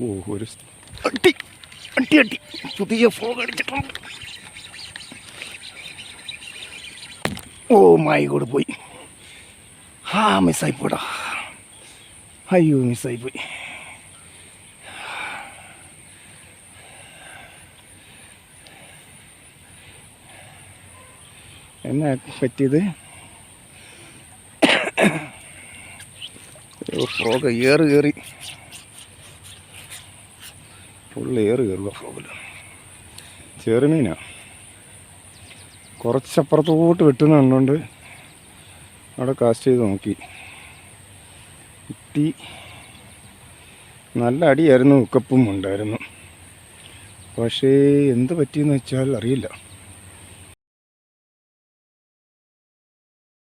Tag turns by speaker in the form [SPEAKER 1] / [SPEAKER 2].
[SPEAKER 1] ഓ ഒരു അട്ടി അട്ടി അട്ടി. പുതിയ ഫോഗ് അടിച്ചിട്ടുണ്ട്. ഓ മായി കൂടെ പോയി ആ മിസ്സായി പോടാ. അയ്യോ മിസ്സായി പോയി. എന്നാ പറ്റിയത്? ഫ്രോഗ് ഏറ് കയറി ഫുള്ള് ഏറ് കയറുക ഫ്രോഗിൽ ചെറുമീനാണ് കുറച്ചപ്പുറത്തോട്ട് വെട്ടുന്ന കണ്ടുകൊണ്ട് അവിടെ കാസ്റ്റ് ചെയ്ത് നോക്കി. ഇട്ടി നല്ല അടിയായിരുന്നു ഉക്കപ്പും ഉണ്ടായിരുന്നു. പക്ഷേ എന്ത് പറ്റിയെന്ന് വെച്ചാൽ അറിയില്ല.